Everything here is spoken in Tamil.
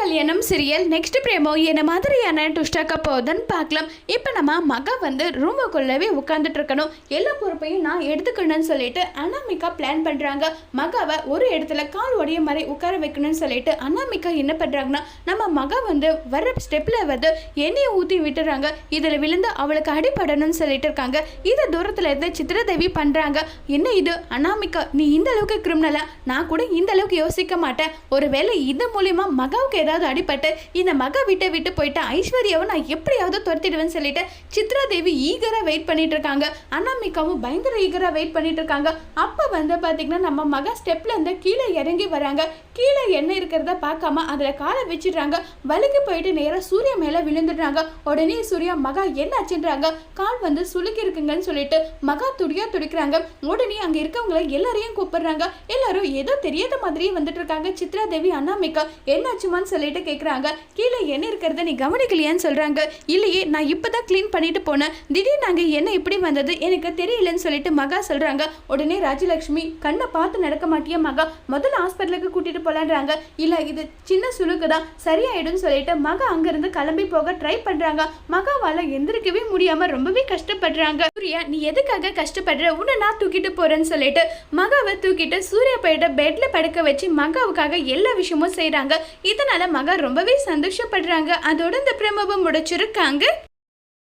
கல்யாணம் சீரியல் நெக்ஸ்ட் பிரேமோ என்ன மாதிரியான டுஷ்டாக்க போகுதுன்னு பார்க்கலாம். இப்போ நம்ம மக வந்து ரூமுக்குள்ளவே உட்காந்துட்டு இருக்கணும். எல்லா பொறுப்பையும் நான் எடுத்துக்கணும்னு சொல்லிட்டு அனாமிகா பிளான் பண்ணுறாங்க மகாவை ஒரு இடத்துல கால் உடைய மாதிரி உட்கார வைக்கணும்னு சொல்லிட்டு அனாமிகா என்ன பண்ணுறாங்கன்னா நம்ம மக வந்து வர்ற ஸ்டெப்பில் வந்து எண்ணெயை ஊற்றி விட்டுறாங்க. இதில் விழுந்து அவளுக்கு அடிபடணும்னு சொல்லிட்டு இருக்காங்க. இதை தூரத்தில் இருந்து சித்திரதேவி பண்ணுறாங்க என்ன இது? அனாமிகா நீ இந்த அளவுக்கு கிரிமினலா நான் கூட இந்த அளவுக்கு யோசிக்க மாட்டேன். ஒருவேளை இது மூலியமா மகாவுக்கு ஏதாவது அடிபட்டு இந்த மக விட்டு விட்டு போயிட்டு ஐஸ்வர்யாவை நான் எப்படியாவது துரத்திடுவேன்னு சொல்லிட்டு சித்ரா தேவி ஈகரா வெயிட் பண்ணிட்டு இருக்காங்க. அனாமிகாவும் பயங்கர ஈகரா வெயிட் பண்ணிட்டு இருக்காங்க. அப்ப வந்து பாத்தீங்கன்னா நம்ம மக ஸ்டெப்ல இருந்து கீழே இறங்கி வராங்க. கீழே என்ன இருக்கிறத பார்க்காம அதுல காலை வச்சிடுறாங்க. வலிக்கு போயிட்டு நேரா சூர்யா மேல விழுந்துடுறாங்க. உடனே சூர்யா மகா என்ன ஆச்சுன்றாங்க கால் வந்து சுளுக்கி இருக்குங்கன்னு சொல்லிட்டு மகா துடியா துடிக்கிறாங்க. உடனே அங்க இருக்கவங்கள எல்லாரையும் கூப்பிடுறாங்க. எல்லாரும் ஏதோ தெரியாத மாதிரியே வந்துட்டு இருக்காங்க. சித்ரா தேவி அனாமிகா என்னாச்சுமான்னு சொல்லிட்டு கேட்குறாங்க கீழே என்ன இருக்கிறத நீ கவனிக்கலையான்னு சொல்றாங்க. இல்லையே நான் இப்போ தான் க்ளீன் பண்ணிட்டு போனேன். திடீர்னு நாங்கள் என்ன இப்படி வந்தது? எனக்கு தெரியலன்னு சொல்லிட்டு மகா சொல்றாங்க. உடனே ராஜலட்சுமி கண்ணை பார்த்து நடக்க மாட்டியா மகா? முதல்ல ஹாஸ்பிட்டலுக்கு கூட்டிகிட்டு போகலான்றாங்க இல்லை இது சின்ன சுழுக்கு தான் சரியாயிடும்னு சொல்லிட்டு மகா அங்கேருந்து கிளம்பி போக ட்ரை பண்ணுறாங்க மகாவால் எந்திரிக்கவே முடியாமல் ரொம்பவே கஷ்டப்படுறாங்க. சூர்யா நீ எதுக்காக கஷ்டப்படுற? உன்னை நான் தூக்கிட்டு போகிறேன்னு சொல்லிட்டு மகாவை தூக்கிட்டு சூர்யா போயிட்டு பெட்டில் படுக்க வச்சு மகாவுக்காக எல்லா விஷயமும் செய்கிறாங்க இதனால் மகா ரொம்பவே சந்தோஷப்படுறாங்க. அதோட இந்த பிரமபம் முடிச்சிருக்காங்க.